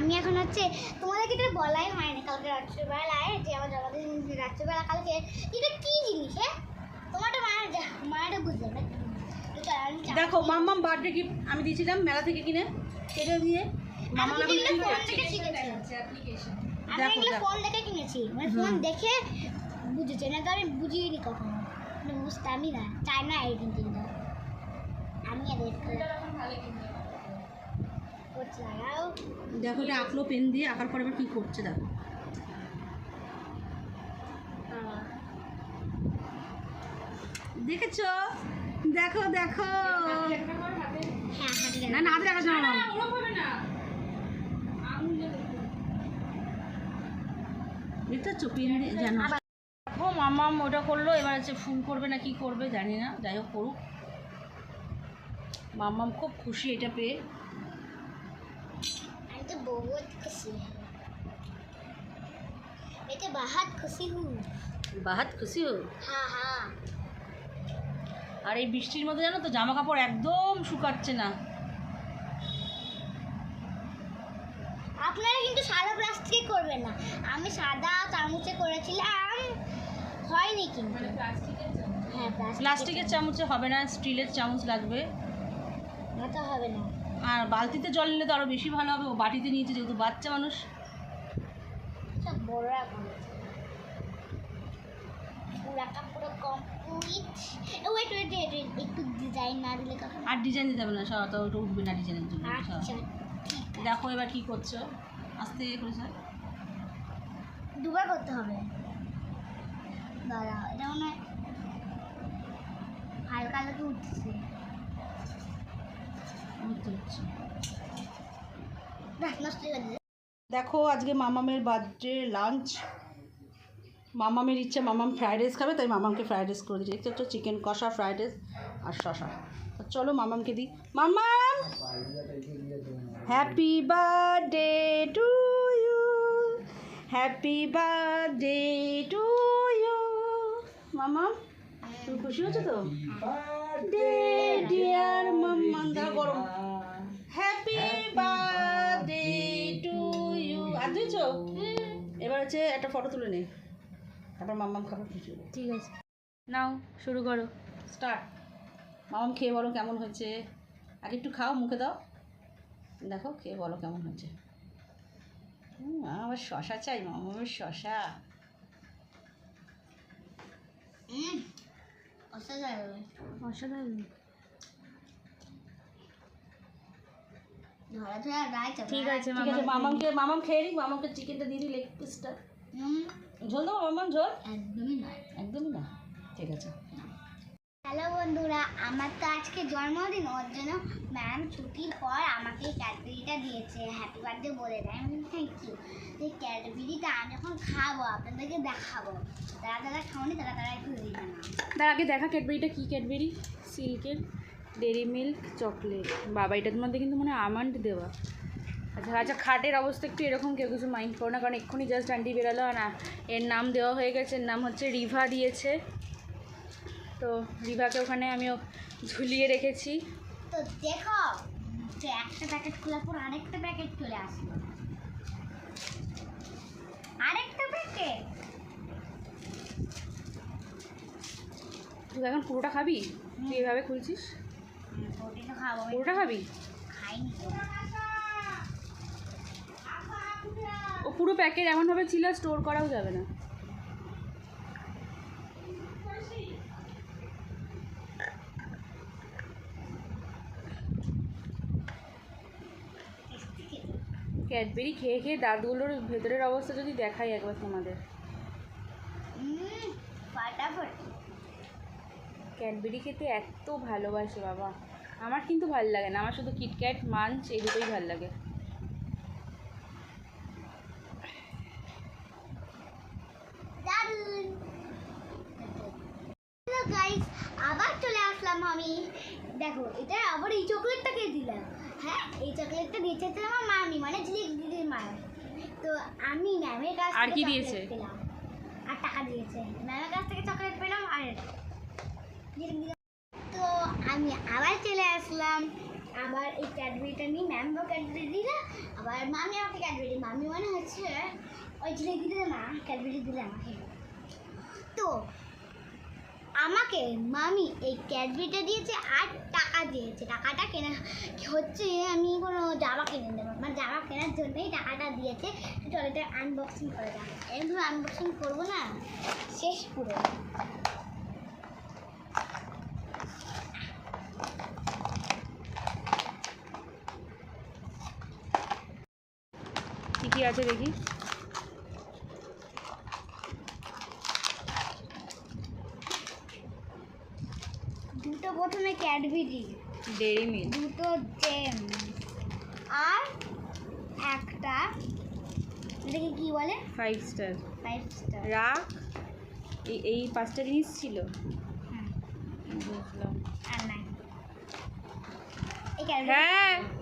আমি এখন হচ্ছে তোমাদেরকে এটা বলাই হয়নি কালকে রাত্রিবেলায় যে আমার জন্মদিন রাত্রিবেলা কালকে। এটা কি জিনিস হ্যাঁ তোমারটা মায়ের মায়েরটা বুঝবে না। চা- দেখো মাম্মাম বার্থডে গিফট আমি দিয়েছিলাম মেলা থেকে কিনে। সেটা দিয়ে মামা? দেখে দেখো, ফোন দেখে। কিনেছি। মানে ফোন দেখে বুঝেছে না তো আমি বুঝিনি কখনো। মানে বুঝতামই না এডিটিং কিন্তু আমি আর দেখো, এটা আঁকলো পেন দিয়ে, আঁকার পরে এবার কি করছে, দেখো। দেখেছ? দেখো দেখো। না না, হাতে রাখা যাবে না দেখতে পেন দিয়ে যেন দেখো মামাম ওটা করল, এবার হচ্ছে ফুল করবে না, কি করবে, জানি না, যাই হোক করুক। মামাম খুব খুশি এটা পেয়ে। আমি তো বহুত খুশি मैं तो बहुत खुशी हूँ বাহাত খুশি হো हाँ हाँ আর এই বৃষ্টির মধ্যে জানো তো জামা কাপড় একদম শুকাচ্ছে না আপনারা কিন্তু সাদা প্লাস্টিকে করবেন না আমি সাদা চামচে করেছিলাম হয়নি কিন্তু হ্যাঁ প্লাস্টিকের চামচে হবে না স্টিলের চামচ লাগবে মাথা হবে না আর বালতিতে জল নিলে তো আরও বেশি ভালো হবে ও বাটিতে নিয়েছে যেহেতু বাচ্চা মানুষ। আর ডিজাইন দিতে হবে না সব তো ওটা উঠবে না ডিজাইনের জন্য। আচ্ছা দেখো এবার কি করছ। আস্তে করেছে দুবার করতে হবে। দাদা এটা মনে হয় হালকা হালকা উঠছে বুঝতে পারছি ব্যাস নষ্ট হয়ে গেছে দেখো, আজকে মামামের বার্থডে লাঞ্চ মামামের ইচ্ছা, মামাম ফ্রাইড রাইস খাবে, তাই মামামকে ফ্রাইড রাইস করে দিচ্ছি হচ্ছে চিকেন কষা ফ্রাইড রাইস আর শশা চলো মামামকে দিই। মামাম happy birthday to you happy birthday to you মামাম তুমি খুশি হচ্ছে তো? ডে ডিয়ার মাম্মান দাঁড়া গরম। হ্যাপি বার্থডে টু ইউ আর দিয়েছ এবার হচ্ছে একটা ফটো তুলে নে। তারপর মাম্মাম খাবার কিছু ঠিক আছে। নাও শুরু করো। স্টার্ট মামাম খেয়ে বলো কেমন হয়েছে। আগে একটু খাও মুখে দাও। দেখো খেয়ে বলো কেমন হয়েছে। হুম, আমার শশা চাই মামামের শশা। হুম অসাধারণ। অসাধারণ। ঠিক আছে ঠিক আছে মামামকে মামাম খেয়ে নিক মামামকে চিকেনটা দিয়ে দিই লেগ পিসটা। হুম। ঝোল দেবো মামাম ঝোল? একদমই না একদমই না। ঠিক আছে। হ্যালো বন্ধুরা, আমার তো আজকে জন্মদিন, ওর জন্য ম্যাম ছুটির পর আমাকে ক্যাডবেরিটা দিয়েছে। হ্যাপি বার্থডে বলে দেয়। আমি থ্যাংক ইউ এই ক্যাডবেরিটা আমি যখন খাব, আপনাদেরকে দেখাবো। তারা তারা খাওনি, তারা তারা একটু দিয়ে না। তার আগে দেখা ক্যাডবেরিটা, কী ক্যাডবেরি? সিল্কের ডেরি মিল্ক চকলেট। বাবা এটার মধ্যে কিন্তু মনে হয় আমন্ড দেওয়া। আচ্ছা আচ্ছা খাটের অবস্থা একটু এরকম, কেউ কিছু মাইন্ড করো না। কারণ এক্ষুনি জাস্ট আন্টি বেরালো আ- এর নাম দেওয়া হয়ে গেছে। এর নাম হচ্ছে রিভা দিয়েছে। তো রিভাকে ওখানে আমিও ঝুলিয়ে রেখেছি। তো দেখো একটা প্যাকেট খোলার পর আরেকটা প্যাকেট চলে আসলো। আরেকটা প্যাকেট তুই এখন পুরোটা খাবি? তুই এভাবে খুলছিস? আমি পুরোটা খাবি? ও পুরো প্যাকেট এমনভাবে ছিল স্টোর করাও যাবে না। ক্যাডবেরি খেয়ে খেয়ে দাঁতগুলোর ভেতরের অবস্থা যদি দেখাই একবার তোমাদের। ক্যাডবেরি খেতে এত ভালোবাসে বাবা। আমার কিন্তু ভালো লাগে না আমার শুধু কিটক্যাট মাঞ্চ এই দুটোই ভালো লাগে। গাইস আবার চলে আসলাম আমি। দেখো এটা আবার এই চকলেটটা চকলেটটাকে দিলাম। হ্যাঁ এই চকলেটটা দিয়েছে হচ্ছে আমার মামি মানে ঝিলিক দিদির মা। তো আমি ম্যামের কাছ আর কি দিয়েছে? পেলাম। আর টাকা দিয়েছে। ম্যামের কাছ থেকে চকলেট পেলাম আর তো আমি আবার চলে আসলাম। আবার এই ক্যাডবেরিটা নিয়ে ম্যামও ক্যাডবেরি দিলে আবার মামি আমাকে ক্যাডবেরি মামি মানে হচ্ছে ওই জিনিস দিলে না ক্যাডবেরি দিলে আমাকে। তো আমাকে মামি এই ক্যাডবেরিটা দিয়েছে আর টাকা দিয়েছে। টাকাটা কেনা হচ্ছে আমি কোনো জামা কিনে দেবো আমার জামা কেনার জন্যই টাকাটা দিয়েছে। চল এটা আনবক্সিং করে যাবে এরকম আনবক্সিং করব না, শেষ পুরো। কী কী আছে দেখি? দুটো প্রথমে ক্যাডবেরি ডেরি মিল্ক দুটো জেম আর একটা এটাকে কি বলে? ফাইভ স্টার ফাইভ স্টার রাখ এই পাঁচটা জিনিস ছিল। হ্যাঁ। বুঝলাম। আর নাই। এই ক্যাডবেরি। হ্যাঁ।